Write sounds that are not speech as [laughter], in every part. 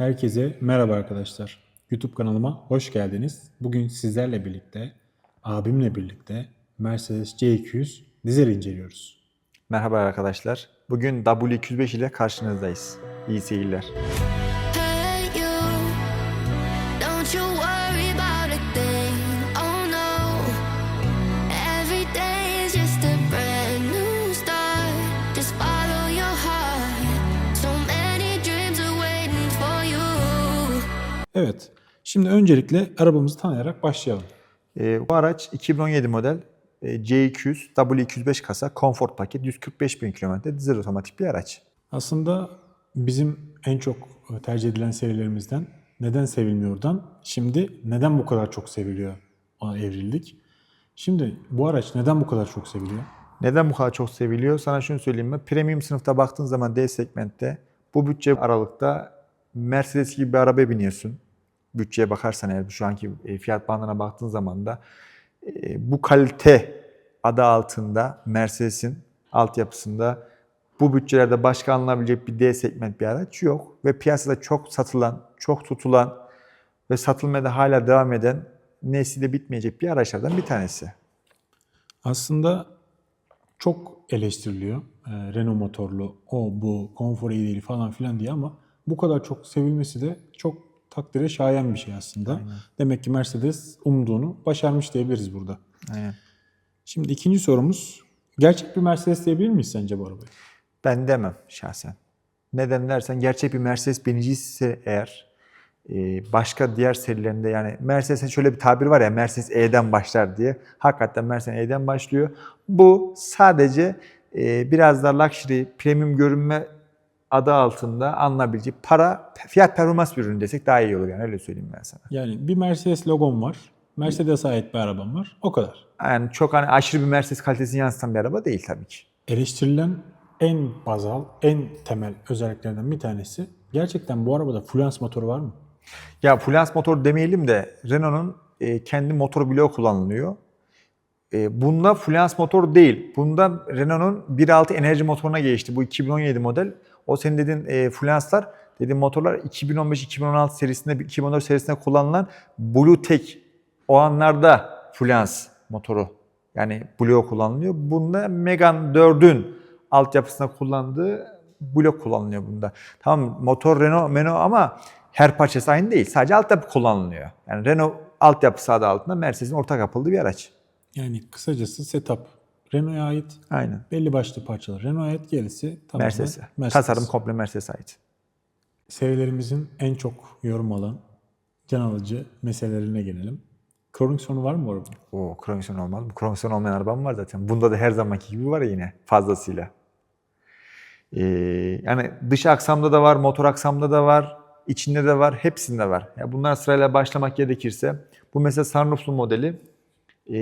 Herkese merhaba arkadaşlar. YouTube kanalıma hoş geldiniz. Bugün sizlerle birlikte, abimle birlikte Mercedes C200 dizel inceliyoruz. Merhaba arkadaşlar. Bugün W205 ile karşınızdayız. İyi seyirler. Şimdi öncelikle arabamızı tanıyarak başlayalım. Ee, bu araç 2017 model e, C200 W205 kasa Comfort paket 145 bin kilometre dizel otomatik bir araç. Aslında bizim en çok tercih edilen serilerimizden neden sevilmiyordan şimdi neden bu kadar çok seviliyor ona evrildik. Şimdi bu araç neden bu kadar çok seviliyor? Neden bu kadar çok seviliyor? Sana şunu söyleyeyim mi? Premium sınıfta baktığın zaman D segmentte bu bütçe aralıkta Mercedes gibi bir arabaya biniyorsun. Bütçeye bakarsan eğer şu anki e, fiyat bandına baktığın zaman da e, bu kalite adı altında Mercedes'in altyapısında bu bütçelerde başka alınabilecek bir D segment bir araç yok. Ve piyasada çok satılan, çok tutulan ve satılmaya da hala devam eden nesli de bitmeyecek bir araçlardan bir tanesi. Aslında çok eleştiriliyor. Ee, Renault motorlu, o bu, konfor iyi değil falan filan diye ama bu kadar çok sevilmesi de çok takdire şayan bir şey aslında. Demek ki Mercedes umduğunu başarmış diyebiliriz burada. Aynen. Şimdi ikinci sorumuz. Gerçek bir Mercedes diyebilir miyiz sence bu arabayı? Ben demem şahsen. Neden dersen gerçek bir Mercedes binicisi eğer e, başka diğer serilerinde yani Mercedes'in şöyle bir tabir var ya Mercedes E'den başlar diye. Hakikaten Mercedes E'den başlıyor. Bu sadece e, biraz daha luxury, premium görünme adı altında alınabilecek para, fiyat performans bir ürün desek daha iyi olur yani öyle söyleyeyim ben sana. Yani bir Mercedes logom var. Mercedes'e ait bir arabam var. O kadar. Yani çok hani aşırı bir Mercedes kalitesini yansıtan bir araba değil tabii ki. Eleştirilen en bazal, en temel özelliklerden bir tanesi gerçekten bu arabada fluence motoru var mı? Ya fluence motor demeyelim de Renault'un e, kendi motor bloğu kullanılıyor. E, bunda fluence motor değil. Bunda Renault'un 1.6 enerji motoruna geçti. Bu 2017 model. O senin dediğin e, fluence'lar, dediğin motorlar 2015-2016 serisinde, 2014 serisinde kullanılan BlueTech o anlarda fluence motoru. Yani Blue kullanılıyor. Bunda Megane 4'ün altyapısında kullandığı blok kullanılıyor bunda. Tamam motor Renault, Renault ama her parçası aynı değil. Sadece altyapı kullanılıyor. Yani Renault altyapısı adı altında Mercedes'in ortak yapıldığı bir araç. Yani kısacası setup Renault'a ait. Aynen. Belli başlı parçalar Renault'a ait. Gerisi tamamen Mercedes'e. Mercedes. Tasarım komple Mercedes'e ait. Serilerimizin en çok yorum alan, can alıcı meselelerine gelelim. Kronik sonu var mı bu arabanın? O kromisyon olmaz mı? Kromisyon olmayan arabam var zaten. Bunda da her zamanki gibi var ya yine fazlasıyla. Ee, yani dış aksamda da var, motor aksamda da var, içinde de var, hepsinde var. Ya bunlar sırayla başlamak gerekirse bu mesela sunrooflu modeli,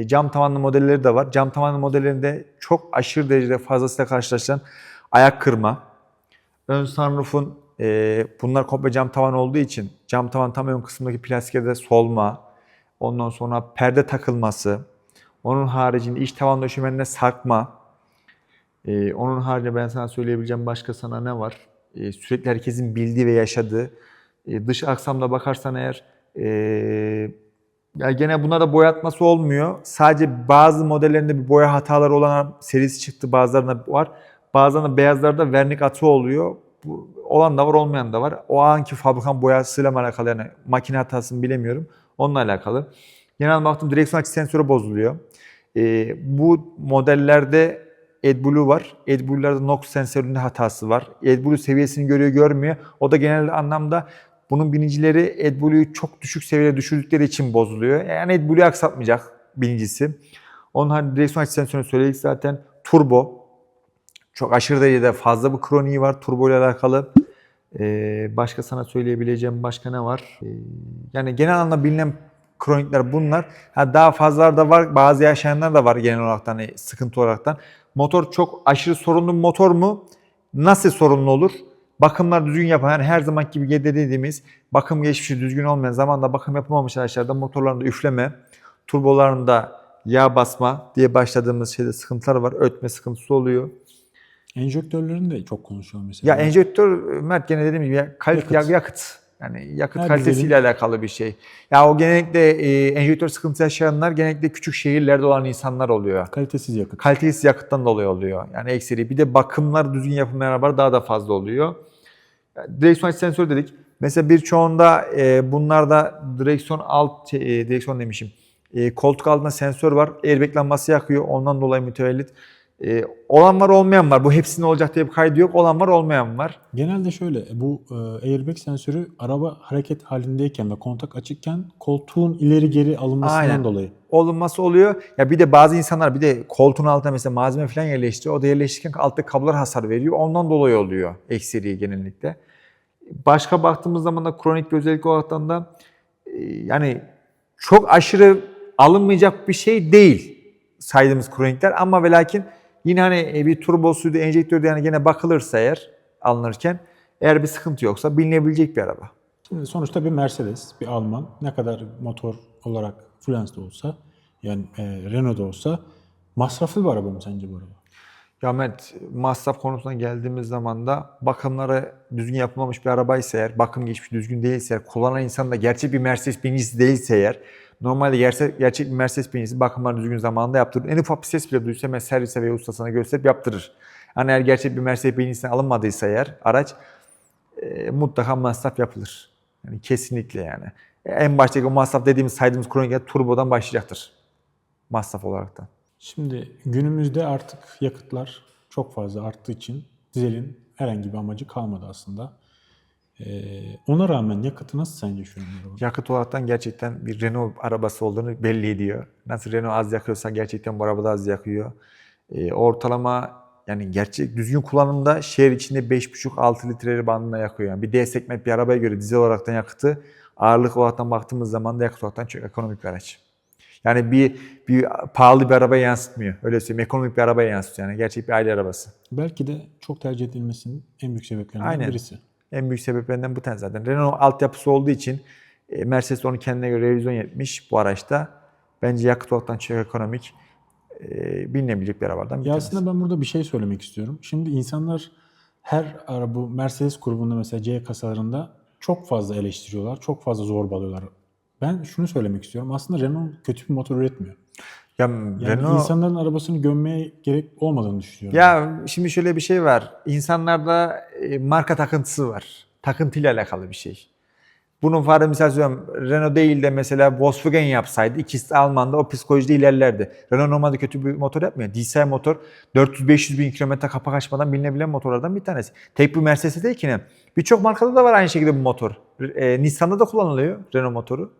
cam tavanlı modelleri de var. Cam tavanlı modellerinde çok aşırı derecede fazlasıyla karşılaşılan ayak kırma. Ön sunroof'un e, bunlar komple cam tavan olduğu için cam tavan tam ön kısmındaki plastiklerde solma, ondan sonra perde takılması, onun haricinde iç tavan döşemenine sarkma, ee, onun haricinde ben sana söyleyebileceğim başka sana ne var? Ee, sürekli herkesin bildiği ve yaşadığı. Ee, dış aksamda bakarsan eğer ee, ya gene buna da boyatması olmuyor. Sadece bazı modellerinde bir boya hataları olan serisi çıktı. Bazılarında var. Bazılarında beyazlarda vernik atı oluyor. Bu, olan da var olmayan da var. O anki fabrikan boyasıyla mı alakalı yani makine hatasını bilemiyorum. Onunla alakalı. Genel baktım direksiyon açı sensörü bozuluyor. Ee, bu modellerde AdBlue var. AdBlue'larda NOx sensöründe hatası var. AdBlue seviyesini görüyor görmüyor. O da genel anlamda bunun binicileri AdBlue'yu çok düşük seviyede düşürdükleri için bozuluyor. Yani AdBlue'yu aksatmayacak birincisi. Onun haricinde direksiyon açı sensörünü söyledik zaten. Turbo. Çok aşırı derecede fazla bir kroniği var turbo ile alakalı. Ee, başka sana söyleyebileceğim başka ne var? Ee, yani genel anlamda bilinen kronikler bunlar. Ha, daha fazlalar da var. Bazı yaşayanlar da var genel olarak hani sıkıntı olaraktan. Motor çok aşırı sorunlu motor mu? Nasıl sorunlu olur? Bakımlar düzgün yapan, yani her zaman gibi dediğimiz bakım geçmişi düzgün olmayan zamanda bakım yapılmamış araçlarda motorlarında üfleme, turbolarında yağ basma diye başladığımız şeyde sıkıntılar var. Ötme sıkıntısı oluyor. Enjektörlerin de çok konuşuyor mesela. Ya enjektör Mert gene dediğim gibi ya, Yakıt. yakıt. yakıt. Yani yakıt Her kalitesiyle alakalı bir şey. Ya o genellikle e, enjektör sıkıntısı yaşayanlar genellikle küçük şehirlerde olan insanlar oluyor. Kalitesiz yakıt. Kalitesiz yakıttan dolayı oluyor. Yani ekseri. Bir de bakımlar düzgün yapılmayan arabalar daha da fazla oluyor. Direksiyon açı sensörü dedik. Mesela birçoğunda e, bunlarda direksiyon alt, e, direksiyon demişim. E, koltuk altında sensör var. Airbag lambası yakıyor. Ondan dolayı mütevellit. E, olan var olmayan var. Bu hepsinin olacak diye bir kaydı yok. Olan var olmayan var. Genelde şöyle bu e, airbag sensörü araba hareket halindeyken ve kontak açıkken koltuğun ileri geri alınmasından Aynen. dolayı. olunması oluyor. Ya bir de bazı insanlar bir de koltuğun altına mesela malzeme falan yerleştiriyor. O da yerleştirirken altta kablolar hasar veriyor. Ondan dolayı oluyor ekseriye genellikle. Başka baktığımız zaman da kronik bir özellik olaraktan da e, yani çok aşırı alınmayacak bir şey değil saydığımız kronikler ama ve lakin yine hani e, bir turbosuydu, enjektördü yani gene bakılırsa eğer alınırken eğer bir sıkıntı yoksa bilinebilecek bir araba. Şimdi sonuçta bir Mercedes, bir Alman ne kadar motor olarak Fluence'de olsa yani e, Renault'da olsa masraflı bir araba mı sence bu araba? Ya Mert, masraf konusuna geldiğimiz zaman da bakımları düzgün yapılmamış bir arabaysa eğer, bakım geçmiş düzgün değilse eğer, kullanan insan da gerçek bir Mercedes binicisi değilse eğer, normalde gerçek, gerçek bir Mercedes binicisi bakımları düzgün zamanında yaptırır. En ufak bir ses bile duysa hemen servise veya ustasına gösterip yaptırır. Yani eğer gerçek bir Mercedes binicisinden alınmadıysa eğer araç e, mutlaka masraf yapılır. Yani kesinlikle yani. En baştaki o masraf dediğimiz saydığımız kronik turbodan başlayacaktır. Masraf olarak da. Şimdi günümüzde artık yakıtlar çok fazla arttığı için dizelin herhangi bir amacı kalmadı aslında. E, ona rağmen yakıtı nasıl sence şu? Yakıt olaraktan gerçekten bir Renault arabası olduğunu belli ediyor. Nasıl Renault az yakıyorsa gerçekten bu arabada az yakıyor. Ee, ortalama yani gerçek düzgün kullanımda şehir içinde 5,5-6 litre bandında yakıyor. Yani bir D segment bir arabaya göre dizel olaraktan yakıtı ağırlık olaraktan baktığımız zaman da yakıt olaraktan çok ekonomik bir araç. Yani bir, bir pahalı bir arabaya yansıtmıyor. Öyle söyleyeyim. Ekonomik bir arabaya yansıtıyor. Yani gerçek bir aile arabası. Belki de çok tercih edilmesinin en büyük sebeplerinden Aynen. birisi. En büyük sebeplerinden bu tane zaten. Renault altyapısı olduğu için e, Mercedes onu kendine göre revizyon yapmış bu araçta. Bence yakıt olarak çok ekonomik e, bilinebilecek bir arabadan bir Ya tanesi. aslında ben burada bir şey söylemek istiyorum. Şimdi insanlar her araba Mercedes grubunda mesela C kasalarında çok fazla eleştiriyorlar, çok fazla zorbalıyorlar. Ben şunu söylemek istiyorum. Aslında Renault kötü bir motor üretmiyor. Ya Yani Renault insanların arabasını gömmeye gerek olmadığını düşünüyorum. ya şimdi şöyle bir şey var. İnsanlarda e, marka takıntısı var. Takıntıyla alakalı bir şey. Bunun farkı misal söylüyorum Renault değil de mesela Volkswagen yapsaydı ikisi Alman'da o psikolojide ilerlerdi. Renault normalde kötü bir motor yapmıyor. DCI motor 400-500 bin kilometre kapak açmadan bilinebilen motorlardan bir tanesi. Tek bir Mercedes değil ki ne? Birçok markada da var aynı şekilde bu motor. E, Nissan'da da kullanılıyor Renault motoru.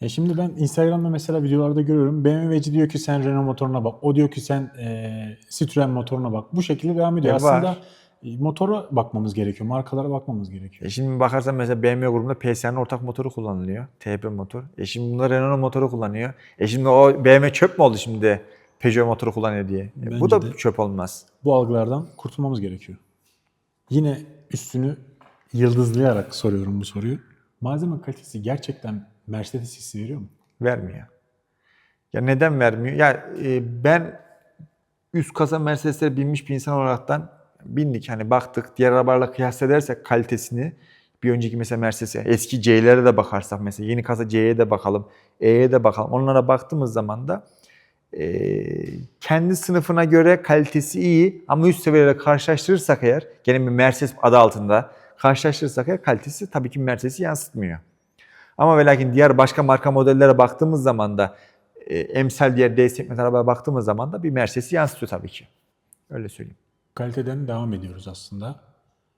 Ya şimdi ben Instagram'da mesela videolarda görüyorum. BMW'ci diyor ki sen Renault motoruna bak. O diyor ki sen e, Citroen motoruna bak. Bu şekilde devam ediyor. E, var. Aslında e, motora bakmamız gerekiyor. Markalara bakmamız gerekiyor. E şimdi bakarsan mesela BMW grubunda PSA'nın ortak motoru kullanılıyor. TP motor. E şimdi bunda Renault motoru kullanıyor. E şimdi o BMW çöp mü oldu şimdi Peugeot motoru kullanıyor diye? E Bence bu da de. çöp olmaz. Bu algılardan kurtulmamız gerekiyor. Yine üstünü yıldızlayarak soruyorum bu soruyu. Malzeme kalitesi gerçekten Mercedes hissi veriyor mu? Vermiyor. Ya neden vermiyor? Ya e, ben üst kasa Mercedes'lere binmiş bir insan olaraktan bindik hani baktık diğer arabalarla kıyas edersek kalitesini bir önceki mesela Mercedes'e eski C'lere de bakarsak mesela yeni kasa C'ye de bakalım E'ye de bakalım onlara baktığımız zaman da e, kendi sınıfına göre kalitesi iyi ama üst seviyeyle karşılaştırırsak eğer gene bir Mercedes adı altında karşılaştırırsak eğer kalitesi tabii ki Mercedes'i yansıtmıyor. Ama ve lakin diğer başka marka modellere baktığımız zaman da e, emsal diğer D segment arabaya baktığımız zaman da bir Mercedes'i yansıtıyor tabii ki. Öyle söyleyeyim. Kaliteden devam ediyoruz aslında.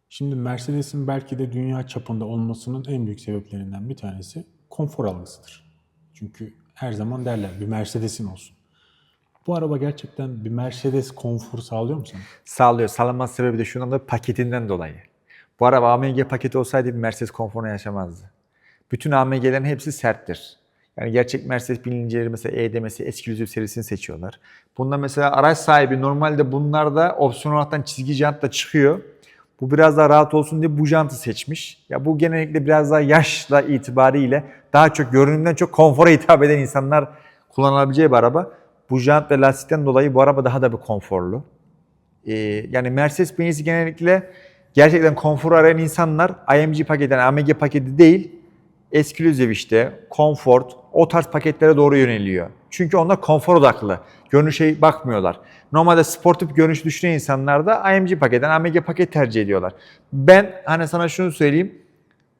Şimdi Mercedes'in belki de dünya çapında olmasının en büyük sebeplerinden bir tanesi konfor algısıdır. Çünkü her zaman derler bir Mercedes'in olsun. Bu araba gerçekten bir Mercedes konforu sağlıyor mu sana? Sağlıyor. Sağlaması sebebi de şundan da paketinden dolayı. Bu araba AMG paketi olsaydı bir Mercedes konforunu yaşamazdı. Bütün AMG'lerin hepsi serttir. Yani gerçek Mercedes bilinicileri mesela E demesi Exclusive serisini seçiyorlar. Bunda mesela araç sahibi normalde bunlarda opsiyon olarak çizgi jant da çıkıyor. Bu biraz daha rahat olsun diye bu jantı seçmiş. Ya bu genellikle biraz daha yaşla itibariyle daha çok görünümden çok konfora hitap eden insanlar kullanabileceği bir araba. Bu jant ve lastikten dolayı bu araba daha da bir konforlu. Ee, yani Mercedes Benz'i genellikle gerçekten konfor arayan insanlar IMG paketi, yani AMG paketi değil, Exclusive işte, Comfort, o tarz paketlere doğru yöneliyor. Çünkü onlar konfor odaklı. Görünüşe bakmıyorlar. Normalde sportif görünüş düşünen insanlar da IMG paketten AMG paket tercih ediyorlar. Ben hani sana şunu söyleyeyim.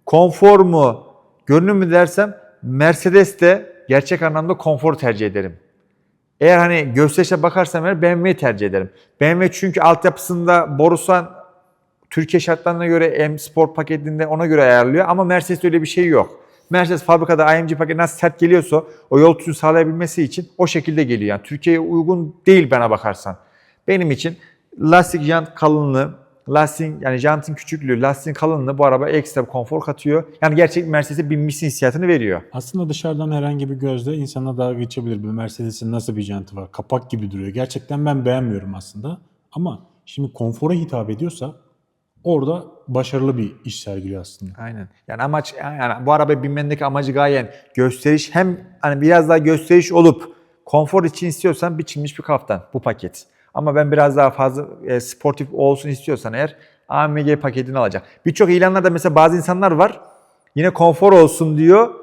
Konfor mu, görünüm mü dersem Mercedes'te gerçek anlamda konfor tercih ederim. Eğer hani gösterişe bakarsam eğer BMW'yi tercih ederim. BMW çünkü altyapısında Borusan Türkiye şartlarına göre M Sport paketinde ona göre ayarlıyor ama Mercedes'te öyle bir şey yok. Mercedes fabrikada IMG paket nasıl sert geliyorsa o yol tutuşu sağlayabilmesi için o şekilde geliyor. Yani Türkiye'ye uygun değil bana bakarsan. Benim için lastik jant kalınlığı, lastik yani jantın küçüklüğü, lastiğin kalınlığı bu araba ekstra bir konfor katıyor. Yani gerçek Mercedes'e binmişsin hissiyatını veriyor. Aslında dışarıdan herhangi bir gözle insana dalga geçebilir. Bu Mercedes'in nasıl bir jantı var? Kapak gibi duruyor. Gerçekten ben beğenmiyorum aslında. Ama şimdi konfora hitap ediyorsa orada başarılı bir iş sergiliyor aslında. Aynen. Yani amaç yani bu arabaya binmendeki amacı gayen gösteriş hem hani biraz daha gösteriş olup konfor için istiyorsan biçilmiş bir kaftan bu paket. Ama ben biraz daha fazla e, sportif olsun istiyorsan eğer AMG paketini alacak. Birçok ilanlarda mesela bazı insanlar var. Yine konfor olsun diyor.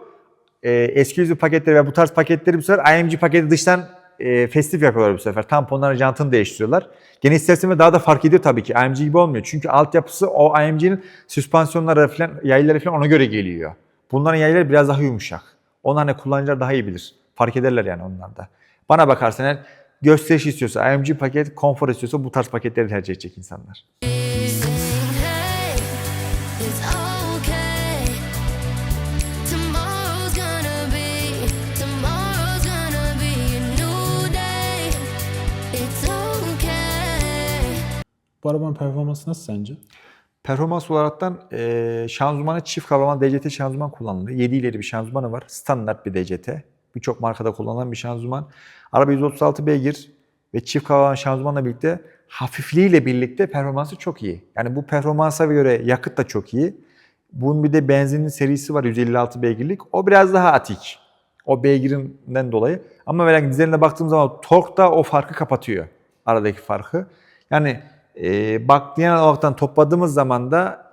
E, exclusive paketleri ve bu tarz paketleri bu sefer IMG paketi dıştan e, festif yapıyorlar bu sefer. Tamponların jantını değiştiriyorlar. Gene istersen daha da fark ediyor tabii ki. IMG gibi olmuyor. Çünkü altyapısı o IMG'nin süspansiyonları falan, yayları falan ona göre geliyor. Bunların yayları biraz daha yumuşak. Onlar ne kullanıcılar daha iyi bilir. Fark ederler yani onlar da. Bana bakarsan eğer gösteriş istiyorsa, IMG paket, konfor istiyorsa bu tarz paketleri tercih edecek insanlar. Bu arabanın performansı nasıl sence? Performans olaraktan e, şanzımanı çift kavrama DCT şanzıman kullanılıyor. 7 ileri bir şanzımanı var. Standart bir DCT. Birçok markada kullanılan bir şanzıman. Araba 136 beygir ve çift kavrama şanzımanla birlikte hafifliğiyle birlikte performansı çok iyi. Yani bu performansa göre yakıt da çok iyi. Bunun bir de benzinli serisi var 156 beygirlik. O biraz daha atik. O beygirinden dolayı. Ama böyle dizeline baktığım zaman tork da o farkı kapatıyor. Aradaki farkı. Yani e, bak genel olarak topladığımız zaman da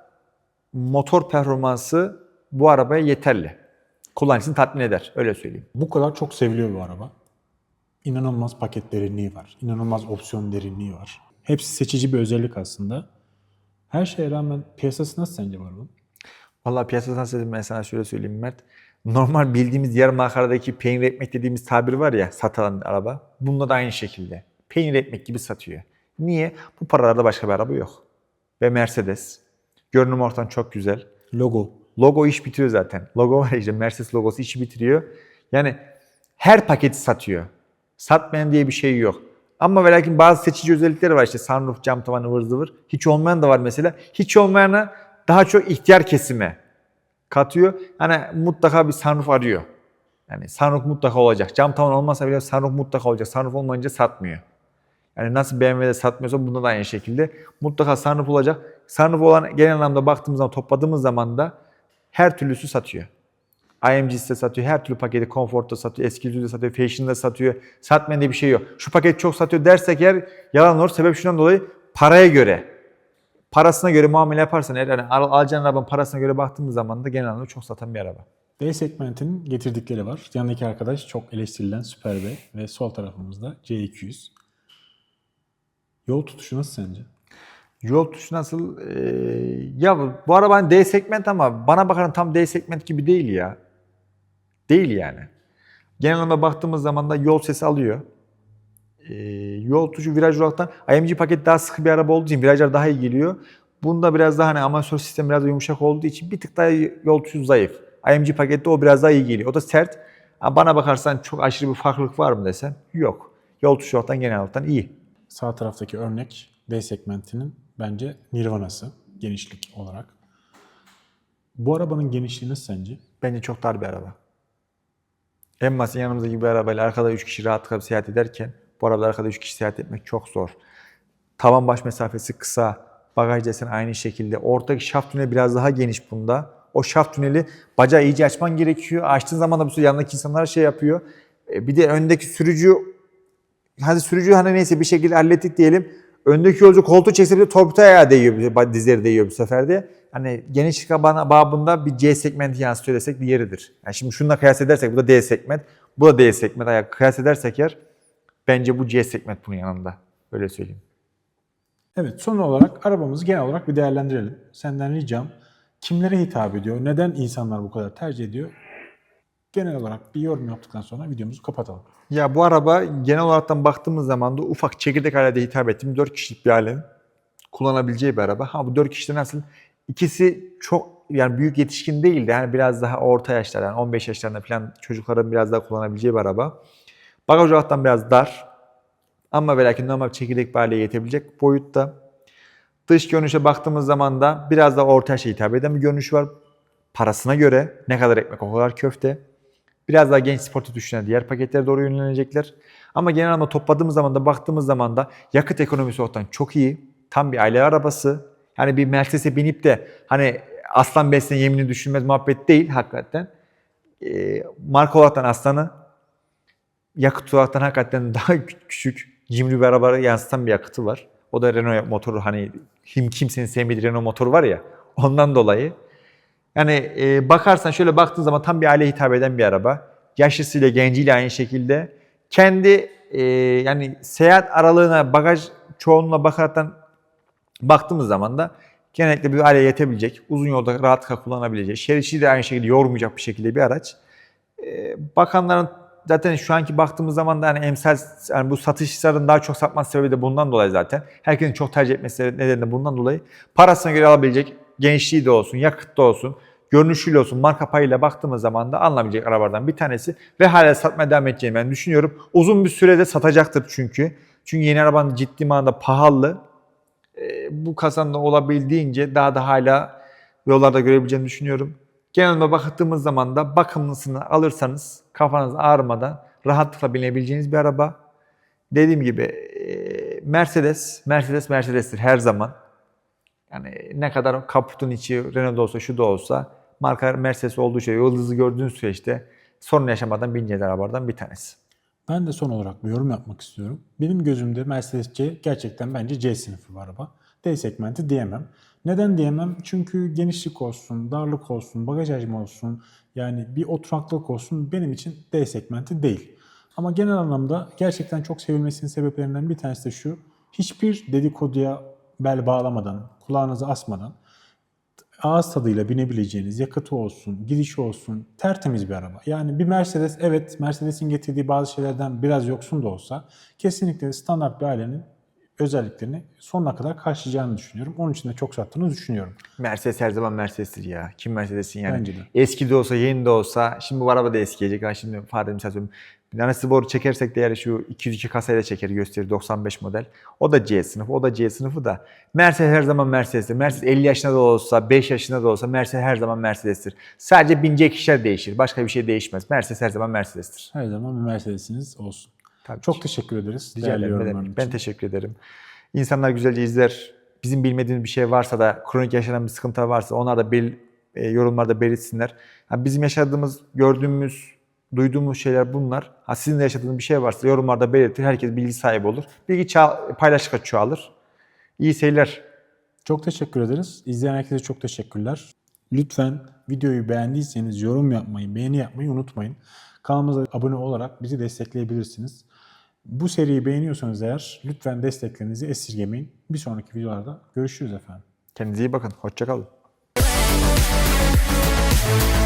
motor performansı bu arabaya yeterli. Kullanıcısını tatmin eder. Öyle söyleyeyim. Bu kadar çok seviliyor bu araba. İnanılmaz paket derinliği var. İnanılmaz opsiyon derinliği var. Hepsi seçici bir özellik aslında. Her şeye rağmen piyasası nasıl sence bu arabanın? Vallahi piyasadan size ben sana şöyle söyleyeyim Mert. Normal bildiğimiz yarım markaradaki peynir ekmek dediğimiz tabir var ya satılan araba. Bunda da aynı şekilde. Peynir ekmek gibi satıyor. Niye? Bu paralarda başka bir araba yok. Ve Mercedes. Görünüm ortam çok güzel. Logo. Logo iş bitiriyor zaten. Logo var işte Mercedes logosu işi bitiriyor. Yani her paketi satıyor. Satmayan diye bir şey yok. Ama ve lakin bazı seçici özellikleri var işte sunroof, cam tavan, ıvır zıvır. Hiç olmayan da var mesela. Hiç olmayana daha çok ihtiyar kesime katıyor. Hani mutlaka bir sunroof arıyor. Yani sunroof mutlaka olacak. Cam tavan olmasa bile sunroof mutlaka olacak. Sunroof olmayınca satmıyor. Yani nasıl BMW'de satmıyorsa bunda da aynı şekilde. Mutlaka sunroof olacak. Sunroof olan genel anlamda baktığımız zaman topladığımız zaman da her türlüsü satıyor. IMG'si de satıyor, her türlü paketi Comfort'ta satıyor, Exclusive'de satıyor, Fashion'da satıyor. Satmayan diye bir şey yok. Şu paket çok satıyor dersek eğer yalan olur. Sebep şundan dolayı paraya göre, parasına göre muamele yaparsan eğer yani al- alacağın arabanın parasına göre baktığımız zaman da genel anlamda çok satan bir araba. D segmentinin getirdikleri var. Yanındaki arkadaş çok eleştirilen Super B ve sol tarafımızda C200. Yol tutuşu nasıl sence? Yol tutuşu nasıl? Ee, ya bu araba hani D segment ama bana bakarsan tam D segment gibi değil ya. Değil yani. Genel anlamda baktığımız zaman da yol sesi alıyor. Ee, yol tutuşu viraj olaraktan IMG paket daha sıkı bir araba olduğu için virajlar daha iyi geliyor. Bunda biraz daha hani amatör sistem biraz yumuşak olduğu için bir tık daha yol tutuşu zayıf. IMG pakette o biraz daha iyi geliyor. O da sert. Bana bakarsan çok aşırı bir farklılık var mı desen yok. Yol tutuşu olaraktan genel olarak iyi. Sağ taraftaki örnek D segmentinin bence Nirvana'sı genişlik olarak. Bu arabanın genişliği nasıl sence? Bence çok dar bir araba. En basit yanımızdaki bir arabayla arkada 3 kişi rahatlıkla seyahat ederken bu arabada arkada 3 kişi seyahat etmek çok zor. Tavan baş mesafesi kısa, bagaj desen aynı şekilde. Ortadaki şaft tüneli biraz daha geniş bunda. O şaft tüneli bacağı iyice açman gerekiyor. Açtığın zaman da bu yanındaki insanlar şey yapıyor. E, Bir de öndeki sürücü hadi sürücü hani neyse bir şekilde hallettik diyelim. öndeki yolcu koltuğu çekse bile torpido ayağı değiyor, dizleri değiyor bu sefer de. Hani genişlik bana babında bir C segmenti yansıtıyor desek diğeridir. Yani şimdi şununla kıyas edersek bu da D segment, bu da D segment ayak kıyas edersek eğer bence bu C segment bunun yanında. Öyle söyleyeyim. Evet son olarak arabamızı genel olarak bir değerlendirelim. Senden ricam kimlere hitap ediyor? Neden insanlar bu kadar tercih ediyor? Genel olarak bir yorum yaptıktan sonra videomuzu kapatalım. Ya bu araba genel olaraktan baktığımız zaman da ufak çekirdek ailede hitap ettiğim 4 kişilik bir ailenin kullanabileceği bir araba. Ha bu 4 kişide nasıl? İkisi çok yani büyük yetişkin değil de yani biraz daha orta yaşlarda yani 15 yaşlarında falan çocukların biraz daha kullanabileceği bir araba. Bagaj olaraktan biraz dar ama ve lakin normal çekirdek bir aileye yetebilecek boyutta. Dış görünüşe baktığımız zaman da biraz da orta yaşa hitap eden bir görünüş var. Parasına göre ne kadar ekmek o kadar köfte. Biraz daha genç sportif düşünen diğer paketlere doğru yönelecekler. Ama genel anlamda topladığımız zaman da baktığımız zaman da yakıt ekonomisi ortadan çok iyi. Tam bir aile arabası. Yani bir Mercedes'e binip de hani aslan beslen yemini düşünmez muhabbet değil hakikaten. Ee, marka olaraktan aslanı yakıt olaraktan hakikaten [laughs] daha küçük cimri bir araba yansıtan bir yakıtı var. O da Renault motoru hani kim kimsenin sevmediği Renault motoru var ya ondan dolayı. Yani e, bakarsan şöyle baktığın zaman tam bir aile hitap eden bir araba. Yaşlısıyla genciyle aynı şekilde. Kendi e, yani seyahat aralığına bagaj çoğunluğuna bakaraktan baktığımız zaman da genellikle bir aileye yetebilecek, uzun yolda rahatlıkla kullanabilecek, şerit içi de aynı şekilde yormayacak bir şekilde bir araç. E, bakanların zaten şu anki baktığımız zaman da hani emsal yani bu satışların daha çok satması sebebi de bundan dolayı zaten. Herkesin çok tercih etmesi nedeni de bundan dolayı. Parasına göre alabilecek gençliği de olsun, yakıt da olsun, görünüşüyle olsun, marka payıyla baktığımız zaman da alınabilecek arabalardan bir tanesi ve hala satmaya devam edeceğini ben düşünüyorum. Uzun bir sürede satacaktır çünkü. Çünkü yeni arabanın ciddi manada pahalı. Ee, bu kazanda olabildiğince daha da hala yollarda görebileceğini düşünüyorum. Genelde baktığımız zaman da bakımlısını alırsanız kafanız ağrımadan rahatlıkla binebileceğiniz bir araba. Dediğim gibi e, Mercedes, Mercedes, Mercedes'tir her zaman. Yani ne kadar kaputun içi Renault olsa şu da olsa marka Mercedes olduğu şey yıldızı gördüğün süreçte sorun yaşamadan bineceğiniz arabalardan bir tanesi. Ben de son olarak bir yorum yapmak istiyorum. Benim gözümde Mercedes C gerçekten bence C sınıfı bir araba. D segmenti diyemem. Neden diyemem? Çünkü genişlik olsun, darlık olsun, bagaj hacmi olsun, yani bir oturaklık olsun benim için D segmenti değil. Ama genel anlamda gerçekten çok sevilmesinin sebeplerinden bir tanesi de şu. Hiçbir dedikoduya bel bağlamadan, kulağınızı asmadan ağız tadıyla binebileceğiniz yakıtı olsun, gidişi olsun tertemiz bir araba. Yani bir Mercedes evet Mercedes'in getirdiği bazı şeylerden biraz yoksun da olsa kesinlikle standart bir ailenin özelliklerini sonuna kadar karşılayacağını düşünüyorum. Onun için de çok sattığını düşünüyorum. Mercedes her zaman Mercedes'tir ya. Kim Mercedes'in yani. Bence de. Eski de olsa yeni de olsa. Şimdi bu araba da eskiyecek. Ha şimdi Fahri misal söyleyeyim. Yani spor çekersek de yani şu 202 kasayla çeker gösterir 95 model. O da C sınıfı, o da C sınıfı da. Mercedes her zaman Mercedes'tir. Mercedes 50 yaşında da olsa, 5 yaşında da olsa Mercedes her zaman Mercedes'tir. Sadece binecek kişiler değişir. Başka bir şey değişmez. Mercedes her zaman Mercedes'tir. Her zaman bir Mercedes'iniz olsun. Tabii Çok ki. teşekkür ederiz. Rica ederim. Ben teşekkür ederim. İnsanlar güzelce izler. Bizim bilmediğimiz bir şey varsa da kronik yaşanan bir sıkıntı varsa onlar da bel, e, yorumlarda belirtsinler. Ha, bizim yaşadığımız, gördüğümüz, duyduğumuz şeyler bunlar. Ha, sizin de yaşadığınız bir şey varsa yorumlarda belirtir. Herkes bilgi sahibi olur. Bilgi çağ, paylaştıkça çoğalır. İyi seyirler. Çok teşekkür ederiz. İzleyen herkese çok teşekkürler. Lütfen videoyu beğendiyseniz yorum yapmayı, beğeni yapmayı unutmayın. Kanalımıza abone olarak bizi destekleyebilirsiniz. Bu seriyi beğeniyorsanız eğer lütfen desteklerinizi esirgemeyin. Bir sonraki videolarda görüşürüz efendim. Kendinize iyi bakın. Hoşçakalın. We'll